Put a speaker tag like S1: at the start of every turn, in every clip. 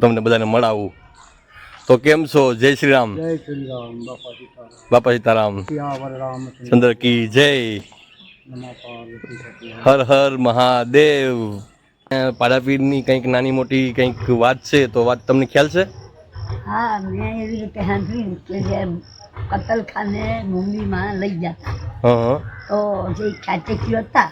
S1: તમને બધાને મળાવું. તો કેમ છો? જય શ્રી રામ
S2: જય શ્રી રામ બાપા સીતારામ.
S1: બાપા સીતારામ.
S2: સિયાવર રામ
S1: ચંદ્ર કી જય. હર હર મહાદેવ. પાડાપીરની કંઈક નાની મોટી કંઈક વાત છે તો વાત તમને ખ્યાલ છે?
S3: હા મેં એવી રીતે સાંભળ્યું કે જે કતલખાને મુંબઈમાં લઈ જતા તો જે ચાચકીઓ હતા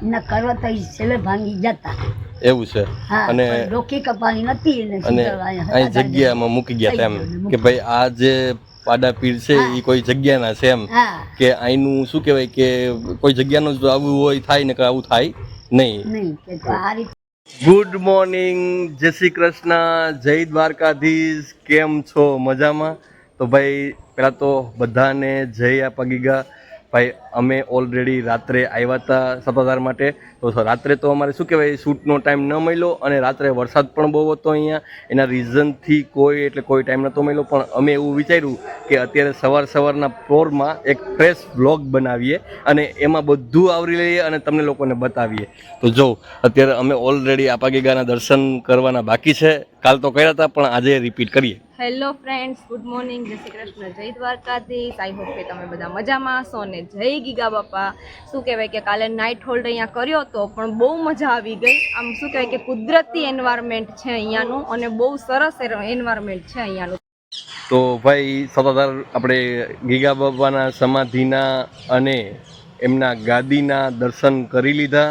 S1: હં
S3: એના છેલ્લે ભાંગી જતા.
S1: એવું છે? અને
S3: ડોકી કપાલી નથી
S1: અને અહીં જગ્યામાં મૂકી ગયા
S3: તેમ ગયું ને
S1: કે ભાઈ આ જે પાડાપીર છે એ કોઈ જગ્યાના છે એમ કે અહીંનું શું કહેવાય કે કોઈ જગ્યાનું જો આવું હોય થાય ને કે આવું થાય નહીં.
S3: તો આ
S1: ગુડ મોર્નિંગ જય શ્રી કૃષ્ણ જય દ્વારકાધીશ કેમ છો? મજામાં? તો ભાઈ પહેલાં તો બધાને જય આપા ગીગા ભાઈ, અમે ઓલરેડી રાત્રે આવ્યા હતા સત્તાધાર માટે. તો રાત્રે તો અમારે શું કહેવાય, શૂટનો ટાઈમ ન મળ્યો અને રાત્રે વરસાદ પણ બહુ હતો અહીંયા. એના રીઝનથી કોઈ, એટલે કોઈ ટાઈમ નહોતો મળ્યો. પણ અમે એવું વિચાર્યું કે અત્યારે સવાર સવારના ફ્લોરમાં એક ફ્રેશ બ્લોગ બનાવીએ અને એમાં બધું આવરી લઈએ અને તમને લોકોને બતાવીએ. તો જો, અત્યારે અમે ઓલરેડી આપાગીગાના દર્શન કરવાના બાકી છે. કાલ તો કર્યા હતા, પણ આજે રિપીટ કરીએ.
S4: હેલો ફ્રેન્ડ્સ ગુડ મોર્નિંગ જય શ્રી કૃષ્ણ. જય દ્વારકાધીશ. આઈ હોપ કે તમે બધા મજામાં હશો ને જય ગીગા બાપા. શું કહેવાય કે કાલે નાઇટ હોલ્ડ અહીંયા કર્યો હતો પણ બહુ મજા આવી ગઈ. આમ શું કહેવાય કે કુદરતી એન્વાયરમેન્ટ છે અહીંયાનું અને બહુ સરસ એન્વાયરમેન્ટ છે અહીંયાનું.
S1: તો ભાઈ સદાધાર આપણે ગીગા બાબાના સમાધિના અને એમના ગાદીના દર્શન કરી લીધા.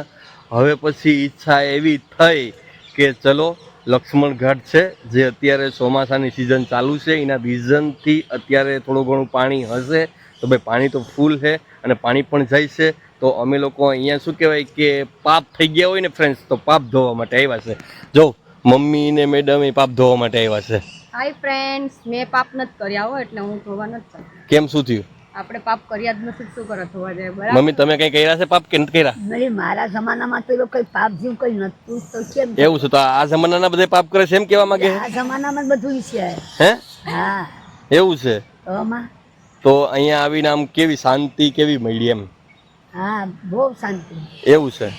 S1: હવે પછી ઈચ્છા એવી થઈ કે ચલો લક્ષ્મણ ઘાટ છે જે અત્યારે ચોમાસાની સિઝન ચાલુ છે. એના રીઝનથી અત્યારે થોડું ઘણું પાણી હશે. તો ભાઈ પાણી તો ફૂલ છે અને પાણી પણ જાય છે. તો અમે લોકો અહીંયા શું કહેવાય કે પાપ થઈ ગયા હોય ને ફ્રેન્ડ્સ તો પાપ ધોવા માટે આવ્યા છે. જો મમ્મી ને મેડમ એ પાપ ધોવા માટે આવ્યા છે.
S4: હાય ફ્રેન્ડ્સ મેં પાપ નથી કર્યા હો એટલે હું ધોવા નથી
S1: કેમ શું થયું?
S4: આપણે પાપ કર્યા જ નથી શું કરો થવા જાય બરાબર?
S1: મમ્મી તમે કઈ કર્યા છે પાપ કે નથી કર્યા?
S3: નહીં મારા જમાનામાં તો કઈ પાપ જેવું કઈ નતું તો કેમ?
S1: એવું છે તો આ જમાનાના બધે પાપ કરે છે એમ કેવા માંગે
S3: આ જમાનામાં બધું છે.
S1: હે?
S3: હા.
S1: એવું છે?
S3: તો
S1: અહીંયા આવીને આમ કેવી શાંતિ કેવી મળી એમ?
S3: હા બહુ શાંતિ.
S1: એવું છે?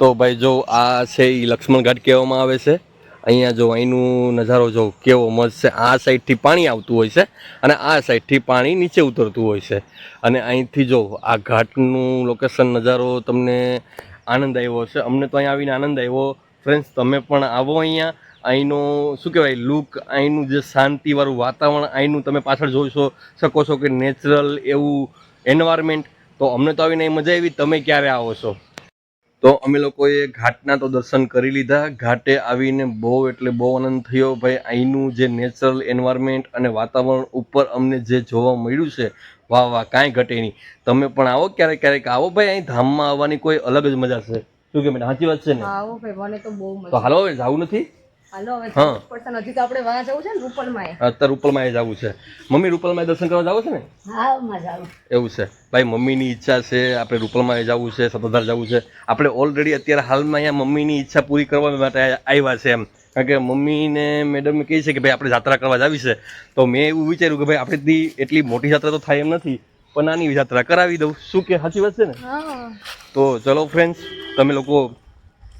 S1: તો ભાઈ જો આ છે એ લક્ષ્મણ ઘાટ કહેવામાં આવે છે. અહીંયા જો અહીંનું નજારો જો કેવો મસ્ત છે, આ સાઈડથી પાણી આવતું હોય છે અને આ સાઈડથી પાણી નીચે ઉતરતું હોય છે. અને અહીંથી જો આ ઘાટનું લોકેશન નજારો તમને આનંદ આવ્યો છે અમને તો અહીંયા આવીને આનંદ આવ્યો. ફ્રેન્ડ્સ તમે પણ આવો અહીંયા. અહીંનો શું કહેવાય લુક અહીંનું જે શાંતિવાળું વાતાવરણ, અહીંનું તમે પાછળ જોઈ શકો છો કે નેચરલ એવું એન્વાયરમેન્ટ તો અમને તો આવીને મજા આવી. તમે ક્યારે આવો છો? તો અમે લોકોએ ઘાટના તો દર્શન કરી લીધા. ઘાટે આવીને બહુ એટલે બહુ આનંદ થયો. ભાઈ અહીંનું જે નેચરલ એન્વાયરમેન્ટ અને વાતાવરણ ઉપર અમને જે જોવા મળ્યું છે વાહ વાહ કાંઈ ઘટે નહીં. તમે પણ આવો ક્યારેક ક્યારેક આવો ભાઈ અહીં ધામમાં આવવાની કોઈ અલગ જ મજા છે. શું કે મેડમ સાચી વાત છે ને?
S4: તો બહુ
S1: તો હાલો જવું નથી?
S4: હાલો હવે તો આપણે વાં જવું છે ને રૂપલમાં
S1: અત્યારે રૂપલમાં જવું છે. મમ્મી રૂપલમાં દર્શન કરવા જાવ છે ને?
S3: હા મજા
S1: એવું છે. ભાઈ મમ્મીની ઈચ્છા છે આપણે રૂપલમાં જવું છે સત્તાધાર જવું છે. આપણે ઓલરેડી અત્યારે હાલમાં અહીંયા મમ્મીની ઈચ્છા પૂરી કરવા માટે આવ્યા છે એમ. કારણ કે મમ્મીને મેડમ કહે છે કે ભાઈ આપણે યાત્રા કરવા જાવી છે. તો મેં એવું વિચાર્યું કે ભાઈ આપણે એટલી મોટી યાત્રા તો થાય એમ નથી પણ નાની યાત્રા કરાવી દઉં. શું કે સાચી વાત છે ને? તો ચલો ફ્રેન્ડ્સ તમે લોકો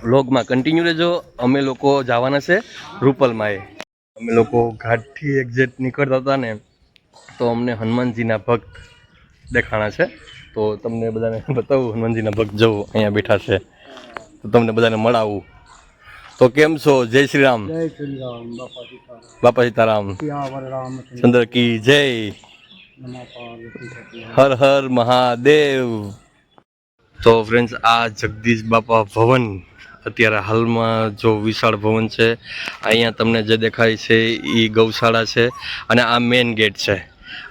S1: વ્લોગમાં કન્ટિન્યુ રહેજો. અમે લોકો જવાના છે રૂપલમાં એ. અમે લોકો ઘાટથી એક્ઝેક્ટ નીકળતા હતા ને તો અમને હનુમાનજીના ભક્ત દેખાણા છે. તો તમને બધાને બતાવું હનુમાનજીના ભક્ત જવું અહીંયા બેઠા છે. તો તમને બધાને મળાવું. તો કેમ છો? જય શ્રી રામ.
S2: જય શ્રી રામ બાપા સીતારામ.
S1: ચંદ્ર કી જય. હર હર મહાદેવ. તો ફ્રેન્ડ્સ આ જગદીશ બાપા ભવન અત્યારે હાલમાં જો વિશાળ ભવન છે, અહીંયા તમને જે દેખાય છે એ ગૌશાળા છે અને આ મેઇન ગેટ છે.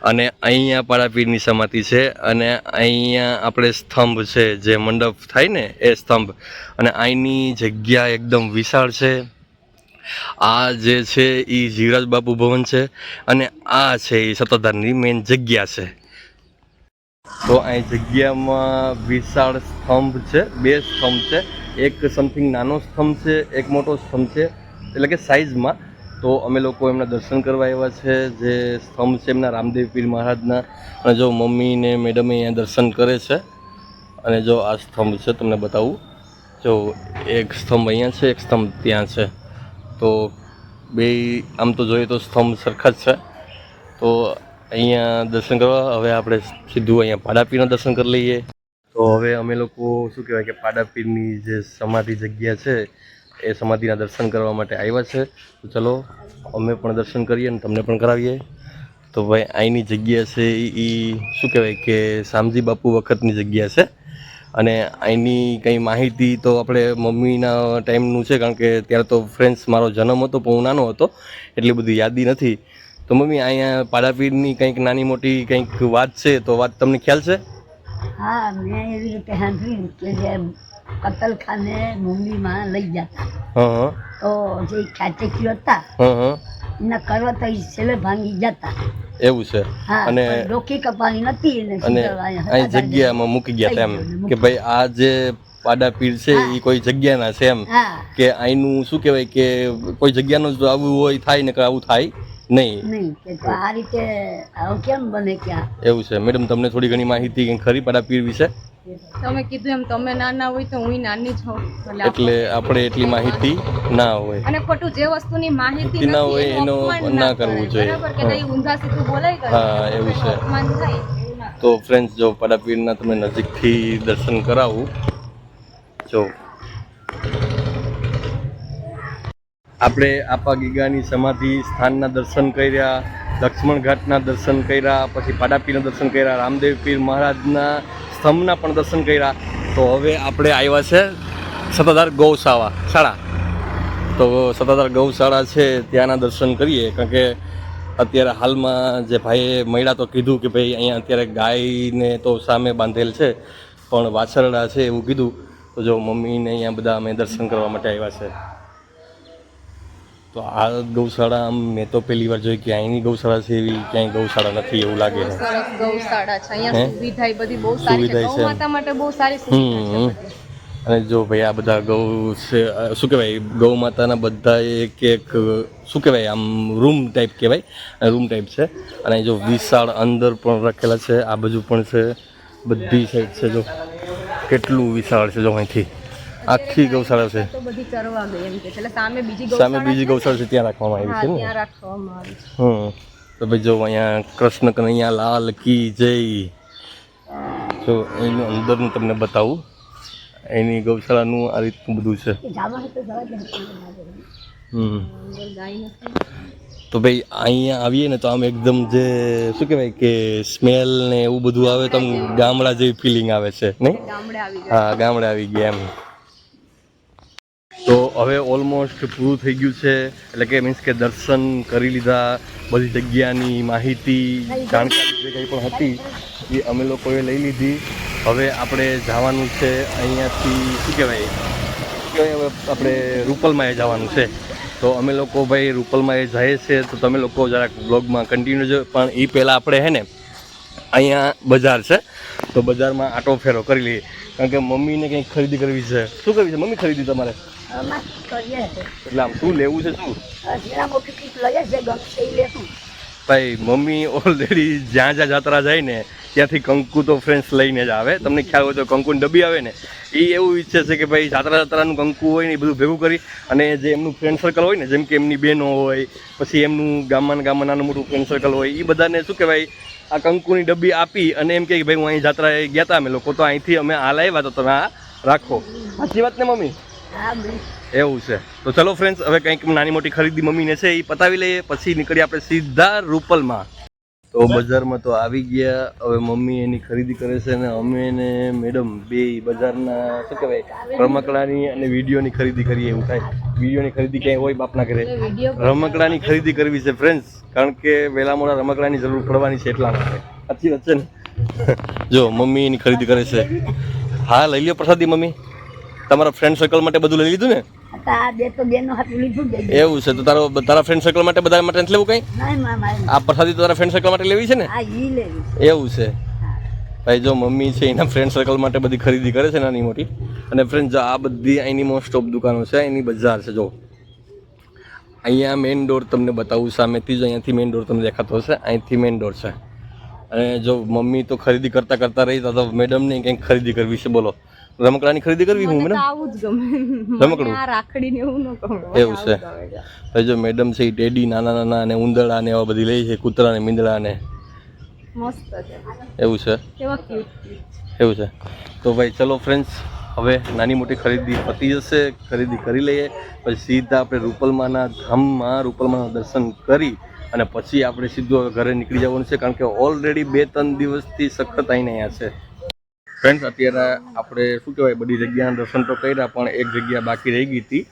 S1: અને અહીંયા પાડાપીરની સમાધિ છે અને અહીંયા આપણે સ્તંભ છે, જે મંડપ થાય ને એ સ્તંભ. અને અહીંની જગ્યા એકદમ વિશાળ છે. આ જે છે એ જીવરાજ બાપુ ભવન છે અને આ છે એ સત્તાધારની મેઇન જગ્યા છે. તો અહીં જગ્યામાં વિશાળ સ્તંભ છે, બે સ્તંભ છે. એક સમથિંગ નાનો સ્તંભ છે, એક મોટો સ્તંભ છે, એટલે કે સાઇઝમાં તો અમે લોકો એમના દર્શન કરવા આવ્યા છે, જે સ્તંભ છે એમના રામદેવ પીર મહારાજના. અને જો મમ્મી ને મેડમે અહીંયા દર્શન કરે છે, અને જો આ સ્તંભ છે, તમને બતાવું. જો એક સ્તંભ અહીંયા છે, એક સ્તંભ ત્યાં છે. તો બે, આમ તો જોઈએ તો સ્તંભ સરખા જ છે. તો અહીંયા દર્શન કરવા, હવે આપણે સીધું અહીંયા પાડાપીરના દર્શન કરી લઈએ. તો હવે અમે લોકો શું કહેવાય કે પાડાપીરની જે સમાધિ જગ્યા છે, એ સમાધિના દર્શન કરવા માટે આવ્યા છે. તો ચલો, અમે પણ દર્શન કરીએ અને તમને પણ કરાવીએ. તો ભાઈ અહીંની જગ્યા છે એ શું કહેવાય કે શામજી બાપુ વખતની જગ્યા છે. અને અહીંની કંઈ માહિતી તો આપણે મમ્મીના ટાઈમનું છે, કારણ કે ત્યારે તો ફ્રેન્ડ્સ મારો જન્મ હતો, પણ હું નાનો હતો, એટલી બધી યાદી નથી. તો મમ્મી, અહીંયા પાડાપીરની કંઈક નાની મોટી કંઈક વાત છે, તો વાત તમને ખ્યાલ છે?
S3: હા મેં એવી રીતે સાંભળ્યું કે જે કતલખાને મુંબઈમાં લઈ જતા તો જે ખ્યાચકીઓ હતા એના કરવા તો છેલ્લે ભાંગી જતા
S1: એવું છે. અને
S3: ડોકી કપાણી નથી
S1: અને અહીં જગ્યામાં મૂકી ગયા હતા એમ કે ભાઈ આ જે પાડાપીર છે એ કોઈ જગ્યાના છે એમ કે અહીંનું શું કહેવાય કે કોઈ જગ્યાનું જો આવું હોય થાય ને કે આવું થાય. નહીં.
S3: નહીં કે આ રીતે આવું કેમ બને કે
S1: એવું છે. મેડમ તમને થોડી ઘણી માહિતી ખરી ખરી પાડાપીર વિશે
S4: તમે કીધું એમ તમે નાના હોય તો હું નાની છો એટલે
S1: આપણે એટલી માહિતી ના હોય.
S4: અને ખોટું જે વસ્તુની માહિતી
S1: ના હોય
S4: એનો
S1: ના કરવું જોઈએ.
S4: ઊંધા સીધું બોલાય
S1: હા, એવું છે. તો ફ્રેન્ડ્સ જો પડાપીરના તમે નજીકથી દર્શન કરાવું. જો. આપણે આપા ગીગાની સમાધિ સ્થાનના દર્શન કર્યા, લક્ષ્મણ ઘાટના દર્શન કર્યા, પછી પાડાપીરના દર્શન કર્યા, રામદેવ પીર મહારાજના સ્તંભના પણ દર્શન કર્યા. તો હવે આપણે આવ્યા છે સતાધાર ગૌશાળા શાળા. તો સતાધાર ગૌશાળા છે ત્યાંના દર્શન કરીએ, કારણ કે અત્યારે હાલમાં જે ભાઈએ મહિલા તો કીધું કે ભાઈ અહીંયા અત્યારે ગાયને તો સામે બાંધેલ છે, પણ વાછરડા છે એવું કીધું. તો જો મમ્મીને અહીંયા બધા અમે દર્શન કરવા માટે આવ્યા છે. તો આ ગૌશાળા મેં તો પહેલી વાર જોઈ કે અહીંની ગૌશાળા છે એવી ક્યાંય ગૌશાળા નથી એવું લાગે છે.
S4: ગૌશાળા છે? અહીંયા સુવિધા બધી બહુ સારી છે.
S1: સુવિધા છે.
S4: ગૌ માતા માટે બહુ સારી સુવિધા છે
S1: અને જો ભાઈ આ બધા ગૌ છે શું કહેવાય ગૌ માતાના બધા એક એક શું કહેવાય આમ રૂમ ટાઈપ કહેવાય રૂમ ટાઈપ છે. અને જો વિશાળ અંદર પણ રાખેલા છે આ બાજુ પણ છે બધી સાઈડ છે જો. કેટલું વિશાળ છે જો અહીંથી. આખી ગૌશાળા છે.
S4: તો બધી ચરવા ગઈ એમ કે એટલે સામે બીજી
S1: સામે બીજી. ગૌશાળા છે ત્યાં રાખવામાં આવી છે
S4: ત્યાં રાખવામાં આવી છે.
S1: હમ. તો ભાઈ જો અહીંયા કૃષ્ણ કનૈયા લાલ કી જય. જો એનું અંદરનું તમને બતાવું. એની ગૌશાળાનું આ રીતનું બધું છે. હમ. તો ભાઈ અહીંયા આવીએ ને તો આમ એકદમ જે શું કહેવાય કે સ્મેલ ને એવું બધું આવે તો આમ ગામડા જેવી ફિલિંગ આવે છે નહીં? હા ગામડે આવી ગયા એમ. તો હવે ઓલમોસ્ટ પૂરું થઈ ગયું છે. એટલે કે મીન્સ કે દર્શન કરી લીધા, બધી જગ્યાની માહિતી, જાણકારી જે કંઈ પણ હતી, એ અમે લોકોએ લઈ લીધી. હવે આપણે જવાનું છે અહીંયાથી, શું કહેવાય? શું કહેવાય હવે આપણે રૂપલમાં એ જવાનું છે. તો અમે લોકો ભાઈ રૂપલમાં એ જાય છે તો તમે લોકો જરાક બ્લોગમાં કન્ટિન્યુ પણ એ પહેલાં આપણે હે ને અહીંયા બજાર છે. તો બજારમાં આટો ફેરો કરી લઈએ. કારણ કે મમ્મીને કંઈક ખરીદી કરવી છે. શું કરવી છે? મમ્મી ખરીદી તમારે? એટલે આમ શું લેવું છે શું? ભાઈ મમ્મી ઓલરેડી જ્યાં જ્યાં જાત્રા જાય ને ત્યાંથી કંકુ તો ફ્રેન્ડ્સ લઈને જ આવે. તમને ખ્યાલ હોય તો કંકુની ડબ્બી આવે ને એ એવું ઈચ્છે છે કે ભાઈ જાત્રા જાત્રાનું કંકુ હોય ને એ બધું ભેગું કરી અને જે એમનું ફ્રેન્ડ સર્કલ હોય ને જેમ કે એમની બહેનો હોય પછી એમનું ગામમાં ગામમાં નાનું મોટું ફ્રેન્ડ સર્કલ હોય એ બધાને શું કહેવાય આ કંકુની ડબ્બી આપી અને એમ કે ભાઈ હું અહીં જાત્રાએ ગયા હતા અમે લોકો તો અહીંથી અમે આ લાવ્યા તો તમે આ રાખો. સાચી વાત ને મમ્મી? એવું છે. તો ચલો ફ્રેન્ડ્સ હવે કંઈક નાની મોટી ખરીદી મમ્મીને છે એ પતાવી લઈએ પછી નીકળીએ આપણે સીધા રૂપલમાં. તો બજારમાં તો આવી ગયા. હવે મમ્મી એની ખરીદી કરે છે ને અમે ને મેડમ બે બજારના, શું કહેવાય, રમકડાની અને વિડીયોની ખરીદી કરીએ એવું થાય. વિડીયોની ખરીદી ક્યાંય હોય બાપના ઘરે. રમકડાની ખરીદી કરવી છે ફ્રેન્ડ્સ કારણ કે વહેલા મોડા રમકડાની જરૂર પડવાની છે એટલા માટે. સાચી વાત છે ને? જો, મમ્મી એની ખરીદી કરે છે. હા, લઈ લ્યો પ્રસાદી, મમ્મી. તમારા ફ્રેન્ડ સર્કલ માટે બધું લઈ લીધું ને? એવું છે તો તારો તારા ફ્રેન્ડ સર્કલ માટે બધા માટે નથી લેવું કંઈ? આ પ્રસાદી તો તારા ફ્રેન્ડ સર્કલ માટે લેવી છે ને? એવું છે. ભાઈ જો મમ્મી છે એના ફ્રેન્ડ સર્કલ માટે બધી ખરીદી કરે છે નાની મોટી. અને ફ્રેન્ડ જો આ બધી અહીંની મોસ્ટ ઓફ દુકાનો છે એની બજાર છે જો. અહીંયા મેઇન ડોર તમને બતાવું સામેથી જ અહીંયાથી મેઇન ડોર તમને દેખાતો હશે અહીંથી મેઇન ડોર છે. અને જો મમ્મી તો ખરીદી કરતાં કરતાં રહી તો મેડમને કંઈક ખરીદી કરવી છે બોલો. રમકડાની ખરીદી કરવી હું
S4: મને? આવું જ ગમે.
S1: રમકડું?
S4: આ રાખડી ને એવું ન ગમે.
S1: એવું છે. હવે જો મેડમ છે એ ટેડી નાના નાના અને ઉંદરડા ને એવા બધી લે છે કૂતરા ને મીંદડા ને.
S4: મસ્ત છે.
S1: એવું છે?
S4: કેવા ક્યુટ
S1: એવું છે? તો ભાઈ ચલો ફ્રેન્ડ્સ હવે નાની મોટી ખરીદી પતી જશે. ખરીદી કરી લઈએ. પછી સીધા આપણે રૂપલમાના ધામમાં રૂપલમાના દર્શન કરી અને પછી આપણે સીધું ઘરે નીકળી જવાનું છે. કારણ કે ઓલરેડી બે ત્રણ દિવસથી સખત આવીને અહીંયા છે. ફ્રેન્ડ્સ અત્યારે આપણે શું કહેવાય બધી જગ્યાના દર્શન તો કર્યા પણ એક જગ્યા બાકી રહી ગઈ હતી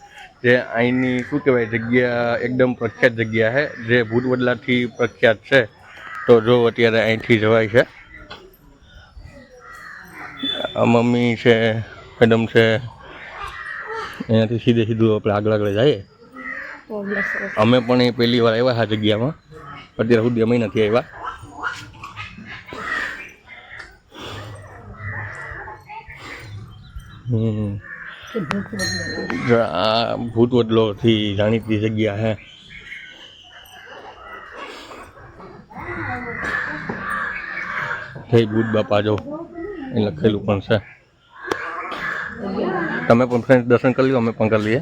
S1: જે અહીંની શું કહેવાય જગ્યા એકદમ પ્રખ્યાત જગ્યા છે જે ભૂતવડલાથી પ્રખ્યાત છે. તો જો અત્યારે અહીંથી જવાય છે. આ મમ્મી છે મેડમ છે અહીંયાથી સીધે સીધું આપણે આગળ આગળ જઈએ.
S4: Oh.
S1: અમે પણ એ પહેલી વાર આવ્યા આ જગ્યામાં. અત્યારે સુધી અમે નથી આવ્યા. આ ભૂતવડલોથી જાણીતી જગ્યા હે. જય ભૂત બાપા જો, એ લખેલું પણ છે. તમે પણ ફ્રેન્ડ દર્શન કરી લો, અમે પણ કરી લઈએ.